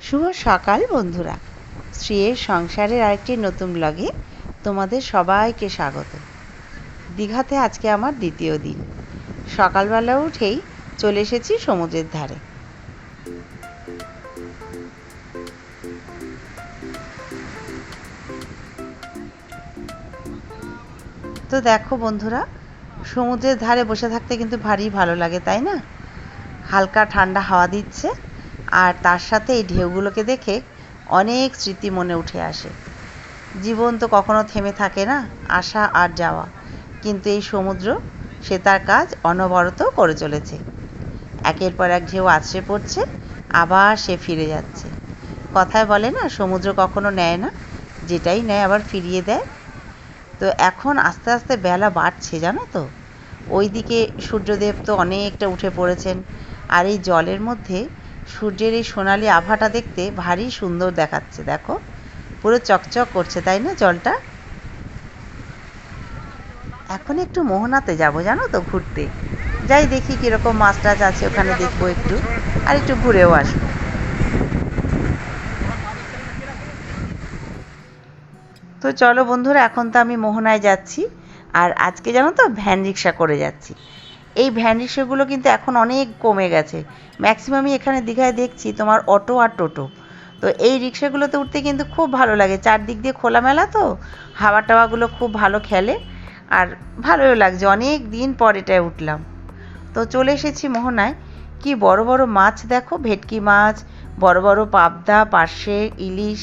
শুভ সকাল, বন্ধুরা। স্ত্রীর সংসারের আরেকটি নতুন ব্লগে তোমাদের সবাইকে স্বাগত। দীঘাতে আজকে আমার দ্বিতীয় দিন। সকালবেলা উঠেই চলে এসেছি সমুদ্রের ধারে। তো দেখো বন্ধুরা, সমুদ্রের ধারে বসে থাকতে কিন্তু ভারী ভালো লাগে, তাই না? হালকা ঠান্ডা হাওয়া দিচ্ছে, আর তার সাথে এই ঢেউগুলোকে দেখে অনেক স্মৃতি মনে উঠে আসে। জীবন তো কখনো থেমে থাকে না, আসা আর যাওয়া, কিন্তু এই সমুদ্র, সে তার কাজ অনবরত করে চলেছে। একের পর এক ঢেউ আছড়ে পড়ছে, আবার সে ফিরে যাচ্ছে। কথায় বলে না, সমুদ্র কখনো নেয় না, যেটাই নেয় আবার ফিরিয়ে দেয়। তো এখন আস্তে আস্তে বেলা বাড়ছে, জানো তো? ওইদিকে সূর্যদেব তো অনেকটা উঠে পড়েছেন। আর এই জলের মধ্যে সূর্যের এই সোনালি আভাটা দেখতে ভারী সুন্দর দেখাচ্ছে, দেখো। পুরো চকচক করছে, তাই না জলটা? এখন একটু মোহনাতে যাব, জানো তো, ঘুরতে। যাই দেখি কীরকম মাছ টাছ আছে, ওখানে দেখব একটু। আর একটু ঘুরেও আসব। তো চলো বন্ধুরা, এখন তো আমি মোহনায় যাচ্ছি। আর আজকে জানো তো, ভ্যান রিক্সা করে যাচ্ছি। এই ভ্যান রিক্সাগুলো কিন্তু এখন অনেক কমে গেছে। ম্যাক্সিমামই এখানে দীঘায় দেখছি তোমার অটো আর টোটো। তো এই রিক্সাগুলোতে উঠতে কিন্তু খুব ভালো লাগে। চারদিক দিয়ে খোলামেলা তো হাওয়া টাওয়াগুলো খুব ভালো খেলে। আর ভালোও লাগছে, অনেক দিন পর এটায় উঠলাম। তো চলে এসেছি মোহনায়। কি বড় বড় মাছ দেখো, ভেটকি মাছ, বড় বড় পাবদা, পার্শে, ইলিশ।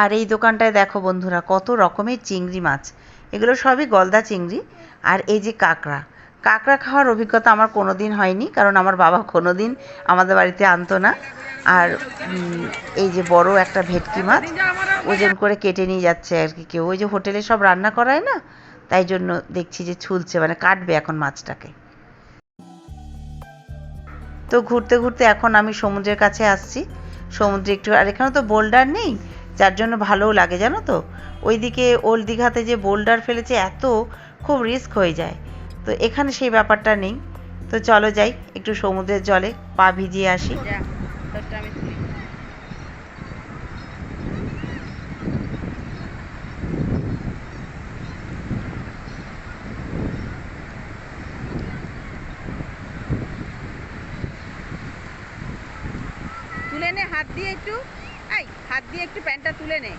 আর এই দোকানটায় দেখো বন্ধুরা, কত রকমের চিংড়ি মাছ। এগুলো সবই গলদা চিংড়ি আর এই যে কাঁকড়া। কাঁকড়া খাওয়ার অভিজ্ঞতা আমার কোনো দিন হয়নি, কারণ আমার বাবা কোনো দিন আমাদের বাড়িতে আনতো না। আর এই যে বড় একটা ভেটকি মাছ, ওজন করে কেটে নিয়ে যাচ্ছে আর কি কেউ। ওই যে হোটেলে সব রান্না করায় না, তাই জন্য দেখছি যে ছুলছে মানে কাটবে এখন মাছটাকে। তো ঘুরতে ঘুরতে এখন আমি সমুদ্রের কাছে আসছি। সমুদ্রে একটু, আর এখানে তো বোল্ডার নেই যার জন্য ভালোও লাগে, জানো তো? ওইদিকে ওল্ড দীঘাতে যে বোল্ডার ফেলেছে, এত খুব রিস্ক হয়ে যায়। তো এখানে সেই ব্যাপারটা নেই। তো চলো যাই, একটু সমুদ্রের জলে পা ভিজিয়ে আসি। তুলি নে, হাত দিয়ে একটু। হাত দিয়ে একটু প্যান্টটা তুলে নে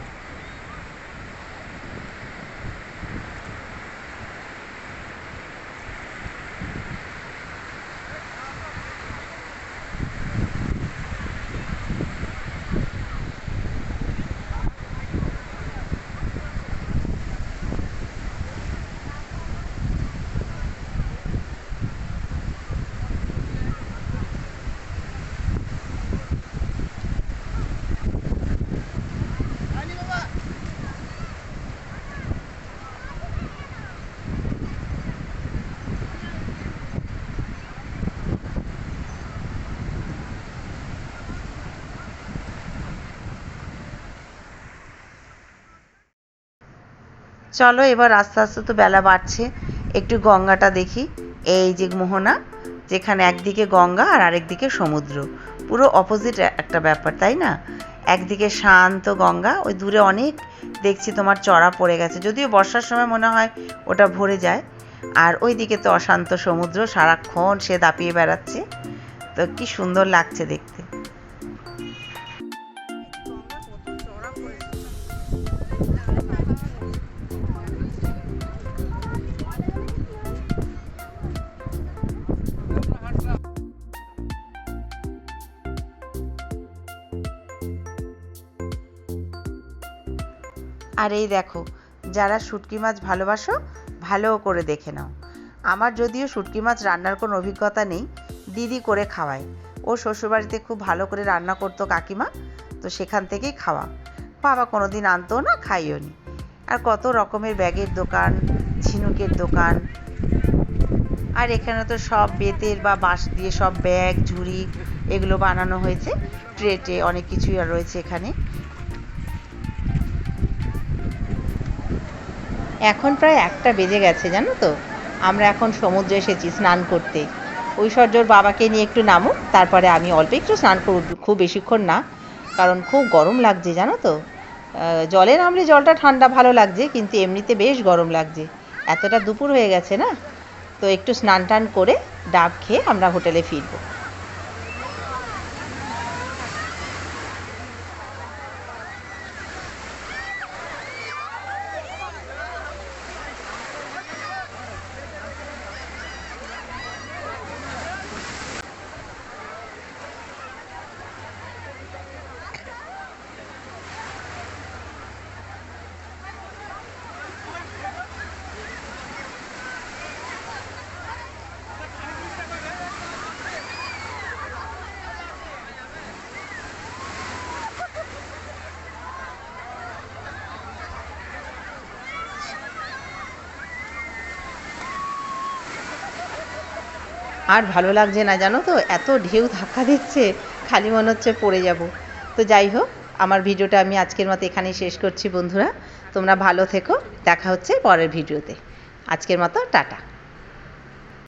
চলো এবার আস্তে আস্তে তো বেলা বাড়ছে। একটু গঙ্গাটা দেখি। এই যে মোহনা, যেখানে একদিকে গঙ্গা আর আরেকদিকে সমুদ্র। পুরো অপোজিট একটা ব্যাপার, তাই না? একদিকে শান্ত গঙ্গা, ওই দূরে অনেক দেখছি তোমার চড়া পড়ে গেছে। যদিও বর্ষার সময় মনে হয় ওটা ভরে যায়। আর ওই দিকে তো অশান্ত সমুদ্র, সারাক্ষণ সে দাপিয়ে বেড়াচ্ছে। তো কি সুন্দর লাগছে দেখতে। আর এই দেখো, যারা শুটকি মাছ ভালোবাসো ভালো করে দেখে নাও। আমার যদিও শুটকি মাছ রান্নার কোনো অভিজ্ঞতা নেই, দিদি করে খাওয়ায়। ও শ্বশুরবাড়িতে খুব ভালো করে রান্না করতো কাকিমা, তো সেখান থেকেই খাওয়া। বাবা কোনো দিন আনতো না, খাইও নি। আর কত রকমের ব্যাগের দোকান, ঝিনুকের দোকান, আর এখানে তো সব বেতের বা বাঁশ দিয়ে সব ব্যাগ, ঝুড়ি, এগুলো বানানো হয়েছে। ট্রেটে অনেক কিছুই আর রয়েছে এখানে। এখন প্রায় একটা বেজে গেছে, জানো তো? আমরা এখন সমুদ্রে এসেছি স্নান করতে। ঐশ্বর্যর বাবাকে নিয়ে একটু নামুক তারপরে আমি অল্প একটু স্নান করব, খুব বেশিক্ষণ না, কারণ খুব গরম লাগছে, জানো তো? জলে নামলে জলটা ঠান্ডা ভালো লাগছে, কিন্তু এমনিতে বেশ গরম লাগছে। এতটা দুপুর হয়ে গেছে না? তো একটু স্নান টান করে ডাব খেয়ে আমরা হোটেলে ফিরবো। আর ভালো লাগছে না জানো তো? এত ঢেউ ধাক্কা দিচ্ছে, খালি মনে হচ্ছে পড়ে যাব। তো যাই হোক, আমার ভিডিওটা আমি আজকের মতো এখানেই শেষ করছি বন্ধুরা। তোমরা ভালো থেকো, দেখা হচ্ছে পরের ভিডিওতে। আজকের মতো টাটা।